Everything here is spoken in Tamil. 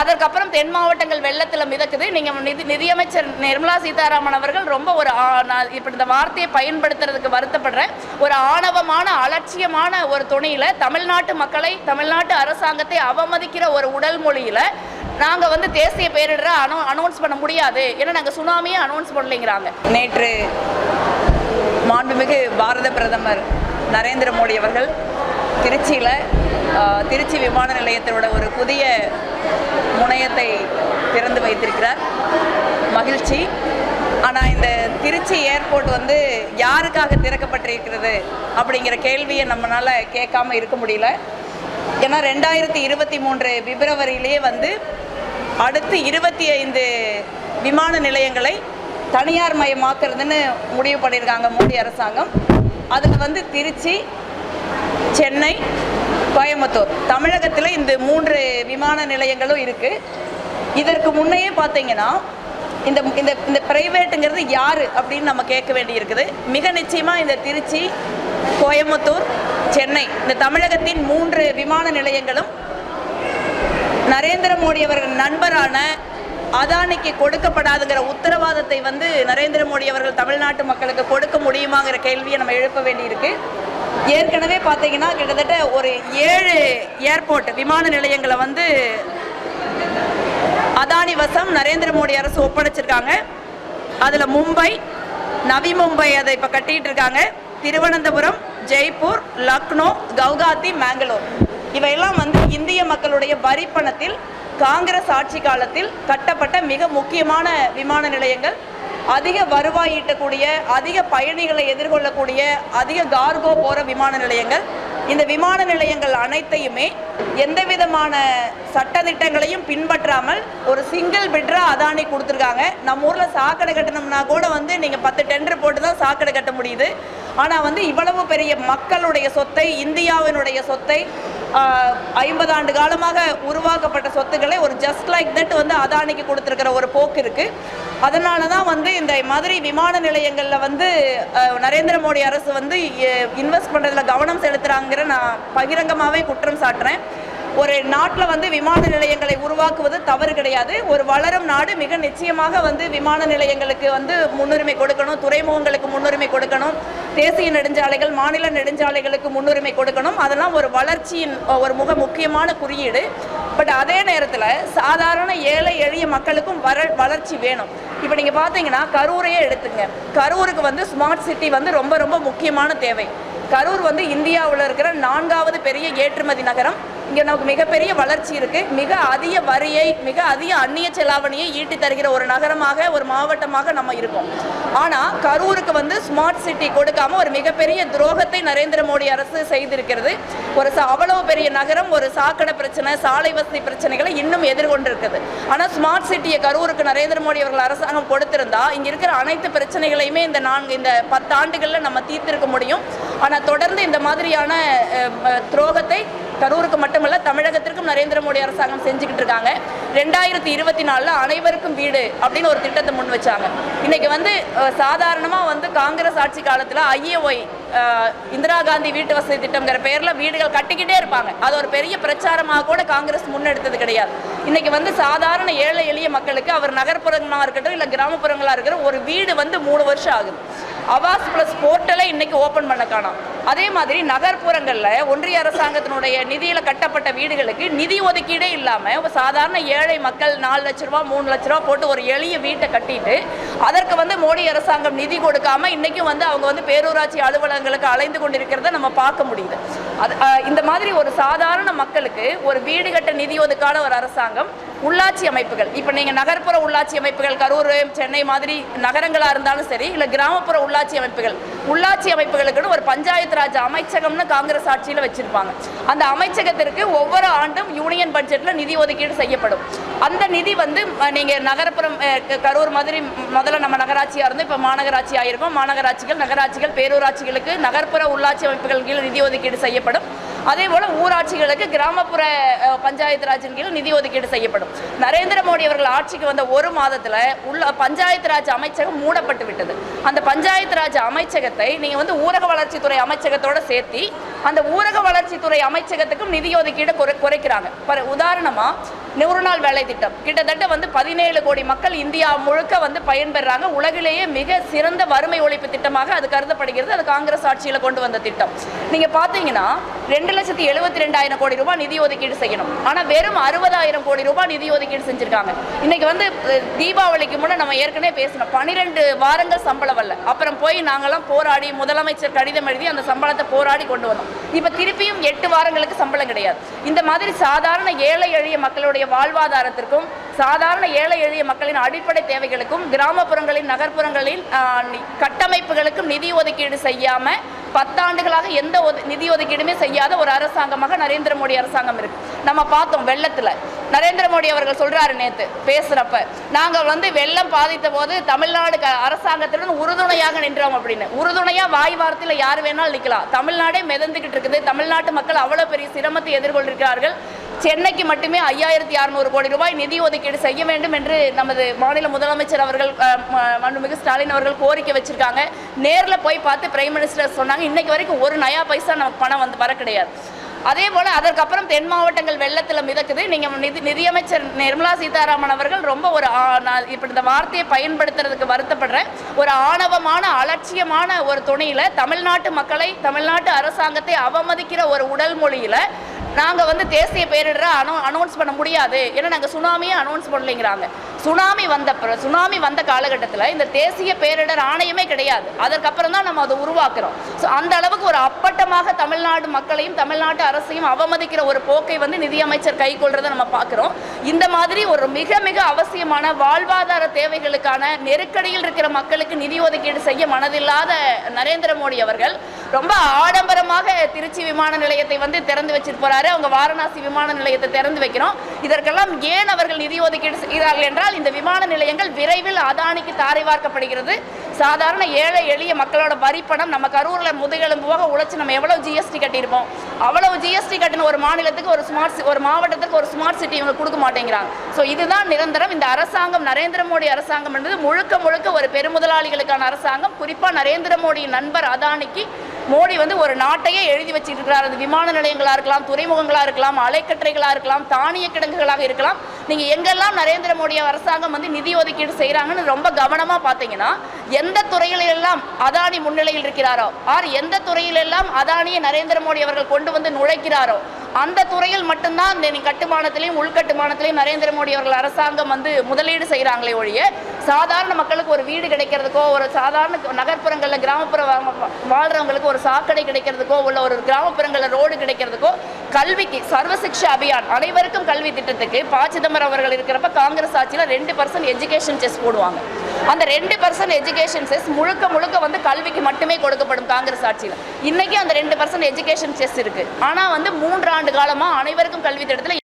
அதற்கப்புறம் தென் மாவட்டங்கள் வெள்ளத்தில் மிதக்குது. நீங்கள் நிதி நிதியமைச்சர் நிர்மலா சீதாராமன் அவர்கள் ரொம்ப ஒரு இப்படி இந்த வார்த்தையை பயன்படுத்துறதுக்கு வருத்தப்படுறேன். ஒரு ஆணவமான அலட்சியமான ஒரு துணியில் தமிழ்நாட்டு மக்களை தமிழ்நாட்டு அரசாங்கத்தை அவமதிக்கிற ஒரு உடல் மொழியில் நாங்கள் வந்து தேசிய பேரிடரை அனௌ அனௌன்ஸ் பண்ண முடியாது. ஏன்னா நாங்கள் சுனாமியை அனௌன்ஸ் பண்ணலைங்கிறாங்க. நேற்று மாண்புமிகு பாரத பிரதமர் நரேந்திர மோடி அவர்கள் திருச்சியில் திருச்சி விமான நிலையத்தினோட ஒரு புதிய முனையத்தை திறந்து வைத்திருக்கிறார். மகிழ்ச்சி. ஆனால் இந்த திருச்சி ஏர்போர்ட் வந்து யாருக்காக திறக்கப்பட்டிருக்கிறது அப்படிங்கிற கேள்வியை நம்மளால் கேட்காம இருக்க முடியல. ஏன்னா ரெண்டாயிரத்தி இருபத்தி மூன்று பிப்ரவரியிலேயே வந்து அடுத்து இருபத்தி ஐந்து விமான நிலையங்களை தனியார் மயமாக்குறதுன்னு முடிவு பண்ணியிருக்காங்க மோடி அரசாங்கம். அதில் வந்து திருச்சி சென்னை கோயம்புத்தூர். தமிழகத்தில் இந்த மூன்று விமான நிலையங்களும் இருக்குது இதற்கு முன்னையே பார்த்தீங்கன்னா இந்த இந்த இந்த பிரைவேட்டுங்கிறது யார் அப்படின்னு நம்ம கேட்க வேண்டியிருக்குது. மிக நிச்சயமாக இந்த திருச்சி கோயம்புத்தூர் சென்னை இந்த தமிழகத்தின் மூன்று விமான நிலையங்களும் நரேந்திர மோடி அவர்கள் நண்பரான அதானிக்கு கொடுக்கப்படாதுங்கிற உத்தரவாதத்தை வந்து நரேந்திர மோடி அவர்கள் தமிழ்நாட்டு மக்களுக்கு கொடுக்க முடியுமாங்கிற கேள்வியை நம்ம எழுப்ப வேண்டியிருக்கு. ஏற்கனவே பார்த்தீங்கன்னா கிட்டத்தட்ட ஒரு ஏழு ஏர்போர்ட் விமான நிலையங்களை வந்து அதானி வசம் நரேந்திர மோடி அரசு ஒப்படைச்சிருக்காங்க. அதில் மும்பை நவி மும்பை அதை இப்போ கட்டிகிட்டு இருக்காங்க திருவனந்தபுரம் ஜெய்ப்பூர் லக்னோ கவுகாத்தி மேங்களூர். இவையெல்லாம் வந்து இந்திய மக்களுடைய வரி பணத்தில் காங்கிரஸ் ஆட்சி காலத்தில் கட்டப்பட்ட மிக முக்கியமான விமான நிலையங்கள். அதிக வருவாய் ஈட்டக்கூடிய அதிக பயணிகளை எதிர்கொள்ளக்கூடிய அதிக கார்கோ போகிற விமான நிலையங்கள். இந்த விமான நிலையங்கள் அனைத்தையுமே எந்த விதமான சட்டதிட்டங்களையும் பின்பற்றாமல் ஒரு சிங்கிள் பிட்ரா அதானி கொடுத்துருக்காங்க. நம்ம ஊரில் சாக்கடை கட்டணும்னா கூட வந்து நீங்கள் பத்து டெண்டர் போட்டு தான் சாக்கடை கட்ட முடியுது. ஆனால் வந்து இவ்வளவு பெரிய மக்களுடைய சொத்தை இந்தியாவினுடைய சொத்தை ஐம்பது ஆண்டு காலமாக உருவாக்கப்பட்ட சொத்துக்களை ஒரு ஜஸ்ட் லைக் தட் வந்து அதானிக்கு கொடுத்துருக்கிற ஒரு போக்கு இருக்குது அதனால தான் வந்து இந்த மாதிரி விமான நிலையங்களில் வந்து நரேந்திர மோடி அரசு வந்து இன்வெஸ்ட் பண்ணுறதுல கவனம் செலுத்துகிறாங்கிற நான் பகிரங்கமாகவே குற்றம் சாட்டுறேன். ஒரு நாட்டில் வந்து விமான நிலையங்களை உருவாக்குவது தவறு கிடையாது. ஒரு வளரும் நாடு மிக நிச்சயமாக வந்து விமான நிலையங்களுக்கு வந்து முன்னுரிமை கொடுக்கணும். துறைமுகங்களுக்கு முன்னுரிமை கொடுக்கணும். தேசிய நெடுஞ்சாலைகள் மாநில நெடுஞ்சாலைகளுக்கு முன்னுரிமை கொடுக்கணும். அதெல்லாம் ஒரு வளர்ச்சியின் ஒரு மிக முக்கியமான குறியீடு. பட் அதே நேரத்தில் சாதாரண ஏழை எளிய மக்களுக்கும் வர வளர்ச்சி வேணும். இப்போ நீங்கள் பார்த்தீங்கன்னா கரூரையே எடுத்துங்க. கரூருக்கு வந்து ஸ்மார்ட் சிட்டி வந்து ரொம்ப ரொம்ப முக்கியமான தேவை. கரூர் வந்து இந்தியாவில் இருக்கிற நான்காவது பெரிய ஏற்றுமதி நகரம் இங்கே நமக்கு மிகப்பெரிய வளர்ச்சி இருக்குது மிக அதிக வரியை மிக அதிக அந்நிய செலாவணியை ஈட்டி தருகிற ஒரு நகரமாக ஒரு மாவட்டமாக நம்ம இருக்கோம். ஆனால் கரூருக்கு வந்து ஸ்மார்ட் சிட்டி கொடுக்காம ஒரு மிகப்பெரிய துரோகத்தை நரேந்திர மோடி அரசு செய்திருக்கிறது. ஒரு ச- அவ்வளவு பெரிய நகரம் ஒரு சாக்கடை பிரச்சனை சாலை வசதி பிரச்சனைகளை இன்னும் எதிர்கொண்டிருக்குது. ஆனால் ஸ்மார்ட் சிட்டியை கரூருக்கு நரேந்திர மோடி அவர்கள் அரசாங்கம் கொடுத்திருந்தா இங்கே இருக்கிற அனைத்து பிரச்சனைகளையுமே இந்த நான்கு இந்த பத்தாண்டுகளில் நம்ம தீர்த்திருக்க முடியும். ஆனால் தொடர்ந்து இந்த மாதிரியான துரோகத்தை கரூருக்கு மட்டும் மட்டுமல்ல தமிழகத்திற்கும் நரேந்திர மோடி அரசாங்கம் செஞ்சுக்கிட்டு இருக்காங்க. ரெண்டாயிரத்தி இருபத்தி நாலில் அனைவருக்கும் வீடு அப்படின்னு ஒரு திட்டத்தை முன் வச்சாங்க. இன்னைக்கு வந்து சாதாரணமாக வந்து காங்கிரஸ் ஆட்சி காலத்தில் ஐஏஒய் இந்திரா காந்தி வீட்டு வசதி திட்டம்ங்கிற பேரில் வீடுகள் கட்டிக்கிட்டே இருப்பாங்க. அது ஒரு பெரிய பிரச்சாரமாக கூட காங்கிரஸ் முன்னெடுத்தது கிடையாது. இன்னைக்கு வந்து சாதாரண ஏழை எளிய மக்களுக்கு அவர் நகர்ப்புறங்களாக இருக்கட்டும் இல்லை கிராமப்புறங்களாக இருக்கிற ஒரு வீடு வந்து மூணு வருஷம் ஆகுது. அவாஸ் பிளஸ் போர்ட்டலை இன்னைக்கு ஓப்பன் பண்ண காணும். அதே மாதிரி நகர்ப்புறங்களில் ஒன்றிய அரசாங்கத்தினுடைய நிதியில் கட்ட கட்டப்பட்ட வீடுகளுக்கு நிதி ஒதுக்கீடே இல்லாமல் சாதாரண ஏழை மக்கள் நாலு லட்ச ரூபா மூணு லட்ச ரூபா போட்டு ஒரு எளிய வீட்டை கட்டிட்டு அதற்கு வந்து மோடி அரசாங்கம் நிதி கொடுக்காம இன்னைக்கும் வந்து அவங்க வந்து பேரூராட்சி அலுவலகங்களுக்கு அலைந்து கொண்டிருக்கிறத நம்ம பார்க்க முடியுது. அது இந்த மாதிரி ஒரு சாதாரண மக்களுக்கு ஒரு வீடு கட்ட நிதி ஒதுக்கான ஒரு அரசாங்கம் உள்ளாட்சி அமைப்புகள். இப்போ நீங்கள் நகர்ப்புற உள்ளாட்சி அமைப்புகள் கரூர் சென்னை மாதிரி நகரங்களாக இருந்தாலும் சரி இல்லை கிராமப்புற உள்ளாட்சி அமைப்புகள் உள்ளாட்சி அமைப்புகளுக்குன்னு ஒரு பஞ்சாயத்து ராஜ் அமைச்சகம்னு காங்கிரஸ் ஆட்சியில் வச்சுருப்பாங்க. அந்த அமைச்சகத்திற்கு ஒவ்வொரு ஆண்டும் யூனியன் பட்ஜெட்டில் நிதி ஒதுக்கீடு செய்யப்படும். அந்த நிதி வந்து நீங்கள் நகர்ப்புறம் கரூர் மாதிரி முதல்ல நம்ம நகராட்சியாக இருந்து இப்போ மாநகராட்சி ஆகியிருக்கோம் மாநகராட்சிகள் நகராட்சிகள் பேரூராட்சிகளுக்கு நகர்ப்புற உள்ளாட்சி அமைப்புகள் கீழ் நிதி ஒதுக்கீடு செய்யப்படும். அதே போல் ஊராட்சிகளுக்கு கிராமப்புற பஞ்சாயத்து ராஜின் கீழ் நிதி ஒதுக்கீடு செய்யப்படும். நரேந்திர மோடி அவர்கள் ஆட்சிக்கு வந்த ஒரு மாதத்தில் உள்ள பஞ்சாயத்து ராஜ் அமைச்சகம் மூடப்பட்டு விட்டது. அந்த பஞ்சாயத்து ராஜ் அமைச்சகத்தை நீங்கள் வந்து ஊரக வளர்ச்சித்துறை அமைச்சகத்தோட சேர்த்தி அந்த ஊரக வளர்ச்சித்துறை அமைச்சகத்துக்கும் நிதி ஒதுக்கீடு குறை குறைக்கிறாங்க. உதாரணமாக உதாரணமா நூறு நாள் வேலை திட்டம். கிட்டத்தட்ட வந்து பதினேழு கோடி மக்கள் இந்தியா முழுக்க வந்து பயன்பெறாங்க. உலகிலேயே மிக சிறந்த வறுமை ஒழிப்பு திட்டமாக அது கருதப்படுகிறது. அது காங்கிரஸ் ஆட்சியில் கொண்டு வந்த திட்டம். நீங்க பாத்தீங்கன்னா ரெண்டு லட்சத்தி எழுபத்தி ரெண்டாயிரம் கோடி ரூபாய் நிதி ஒதுக்கீடு செய்யணும். ஆனா வெறும் அறுபதாயிரம் கோடி ரூபாய் நிதி ஒதுக்கீடு செஞ்சிருக்காங்க. இன்னைக்கு வந்து தீபாவளிக்கு முன்னே நம்ம ஏற்கனவே பேசினோம். பன்னிரெண்டு வாரங்கள் சம்பளம் அல்ல அப்புறம் போய் நாங்களாம் போராடி முதலமைச்சர் கடிதம் எழுதி அந்த சம்பளத்தை போராடி கொண்டு வந்தோம். இப்ப திருப்பியும் எட்டு வாரங்களுக்கு சம்பளம் கிடையாது. இந்த மாதிரி சாதாரண ஏழை எளிய மக்களுடைய வாழ்வாதாரத்திற்கும் சாதாரண ஏழை எளிய மக்களின் அடிப்படை தேவைகளுக்கும் கிராமப்புறங்களின் நகர்ப்புறங்களின் கட்டமைப்புகளுக்கும் நிதி ஒதுக்கீடு செய்யாமல் பத்தாண்டுகளாக எந்த நிதி ஒதுக்கீடுமே செய்யாத ஒரு அரசாங்கமாக நரேந்திர மோடி அரசாங்கம் இருக்கு. நம்ம பார்த்தோம் வெள்ளத்தில். நரேந்திர மோடி அவர்கள் சொல்றாரு நேத்து பேசுறப்ப நாங்கள் வந்து வெள்ளம் பாதித்த போது தமிழ்நாடு அரசாங்கத்துடன் உறுதுணையாக நின்றோம் அப்படின்னு. உறுதுணையா வாய் வார்த்தையில் யார் வேணாலும் நிற்கலாம் தமிழ்நாடே மிதந்துகிட்டு இருக்குது. தமிழ்நாட்டு மக்கள் அவ்வளவு பெரிய சிரமத்தை எதிர்கொண்டிருக்கிறார்கள். சென்னைக்கு மட்டுமே ஐயாயிரத்தி அறுநூறு கோடி ரூபாய் நிதி ஒதுக்கீடு செய்ய வேண்டும் என்று நமது மாநில முதலமைச்சர் அவர்கள் அஹ், மாண்புமிகு ஸ்டாலின் அவர்கள் கோரிக்கை வச்சிருக்காங்க. நேரில் போய் பார்த்து பிரைம் மினிஸ்டர் சொன்னாங்க. இன்னைக்கு வரைக்கும் ஒரு நயா பைசா நமக்கு பணம் வந்து வர கிடையாது. அதே போல் அதற்கப்புறம் தென் மாவட்டங்கள் வெள்ளத்தில் மிதக்குது. நீங்கள் நிதி நிதியமைச்சர் நிர்மலா சீதாராமன் அவர்கள் ரொம்ப ஒரு இப்படி இந்த வார்த்தையை பயன்படுத்துறதுக்கு வருத்தப்படுறேன் ஒரு ஆணவமான அலட்சியமான ஒரு துணியில் தமிழ்நாட்டு மக்களை தமிழ்நாட்டு அரசாங்கத்தை அவமதிக்கிற ஒரு உடல் மொழியில் நாங்கள் வந்து தேசிய பேரிடரை அனௌ அனௌன்ஸ் பண்ண முடியாது. ஏன்னா நாங்கள் சுனாமியை அனௌன்ஸ் பண்ணலைங்கிறாங்க. சுனாமி வந்த சுனாமி வந்த காலகட்டத்தில் இந்த தேசிய பேரிடர் ஆணையமே கிடையாது. அதற்கப்புறம் தான் நம்ம அதை உருவாக்குறோம். ஸோ அந்த அளவுக்கு ஒரு அப்பட்டமாக தமிழ்நாடு மக்களையும் தமிழ்நாட்டு அரசையும் அவமதிக்கிற ஒரு போக்கை வந்து நிதியமைச்சர் கைக்கொள்றதை நம்ம பார்க்குறோம். இந்த மாதிரி ஒரு மிக மிக அவசியமான வாழ்வாதார தேவைகளுக்கான நெருக்கடியில் இருக்கிற மக்களுக்கு நிதி ஒதுக்கீடு செய்ய மனதில்லாத நரேந்திர மோடி அவர்கள் ரொம்ப ஆடம்பரமாக திருச்சி விமான நிலையத்தை வந்து திறந்து வச்சிருப்பாரு அவங்க வாரணாசி விமான நிலையத்தை திறந்து வைக்கிறோம். இதற்கெல்லாம் ஏன் அவர்கள் நிதி ஒதுக்கீடு செய்கிறார்கள் என்றால் இந்த விமான நிலையங்கள் விரைவில் அதானிக்கு தாரை வார்க்கப்படுகிறது சாதாரண ஏழை எளிய மக்களோட வரி பணம் நம்ம கரூரில் முதுகெலும்பு போக நம்ம எவ்வளோ ஜிஎஸ்டி கட்டியிருப்போம்? அவ்வளோ ஜிஎஸ்டி கட்டின ஒரு மாநிலத்துக்கு ஒரு ஸ்மார்ட் ஒரு மாவட்டத்துக்கு ஒரு ஸ்மார்ட் சிட்டி இவங்க கொடுக்க மாட்டேங்கிறாங்க. ஸோ இதுதான் நிரந்தரம். இந்த அரசாங்கம் நரேந்திர மோடி அரசாங்கம் என்பது முழுக்க முழுக்க ஒரு பெருமுதலாளிகளுக்கான அரசாங்கம். குறிப்பாக நரேந்திர மோடியின் நண்பர் அதானிக்கு மோடி வந்து ஒரு நாட்டையே எழுதி வச்சிட்டு இருக்கிறார் அது விமான நிலையங்களாக இருக்கலாம் துறைமுகங்களாக இருக்கலாம் அலைக்கற்றைகளாக இருக்கலாம் தானிய கிடங்குகளாக இருக்கலாம். நீங்கள் எங்கெல்லாம் நரேந்திர மோடி அரசாங்கம் வந்து நிதி ஒதுக்கீடு செய்கிறாங்கன்னு ரொம்ப கவனமாக பார்த்தீங்கன்னா எந்த துறையிலெல்லாம் அதானி முன்னிலையில் இருக்கிறாரோ ஆர் எந்த துறையிலெல்லாம் அதானியை நரேந்திர மோடி அவர்கள் கொண்டு வந்து நுழைக்கிறாரோ அந்த துறையில் மட்டும்தான் இந்த கட்டுமானத்திலையும் உள்கட்டுமானத்திலையும் நரேந்திர மோடி அவர்கள் அரசாங்கம் வந்து முதலீடு செய்கிறாங்களே ஒழிய சாதாரண மக்களுக்கு ஒரு வீடு கிடைக்கிறதுக்கோ ஒரு சாதாரண நகர்ப்புறங்களில் கிராமப்புற வாழ்கிறவங்களுக்கு ஒரு சாக்கடை கிடைக்கிறதுக்கோ உள்ள ஒரு கிராமப்புறங்களில் ரோடு கிடைக்கிறதுக்கோ கல்விக்கு சர்வசிக்ஷா அபியான் அனைவருக்கும் கல்வி திட்டத்துக்கு ப. சிதம்பரம் அவர்கள் இருக்கிறப்ப காங்கிரஸ் ஆட்சியில் ரெண்டு பர்சன்ட் எஜுகேஷன் செஸ் போடுவாங்க. அந்த ரெண்டு பர்சன்ட் எஜுகேஷன் செஸ் முழுக்க முழுக்க வந்து கல்விக்கு மட்டுமே கொடுக்கப்படும் காங்கிரஸ் ஆட்சியில். இன்னைக்கு அந்த ரெண்டு பர்சன்ட் எஜுகேஷன் செஸ் இருக்கு. ஆனால் வந்து மூன்றாண்டு காலமாக அனைவருக்கும் கல்வி திட்டத்தில்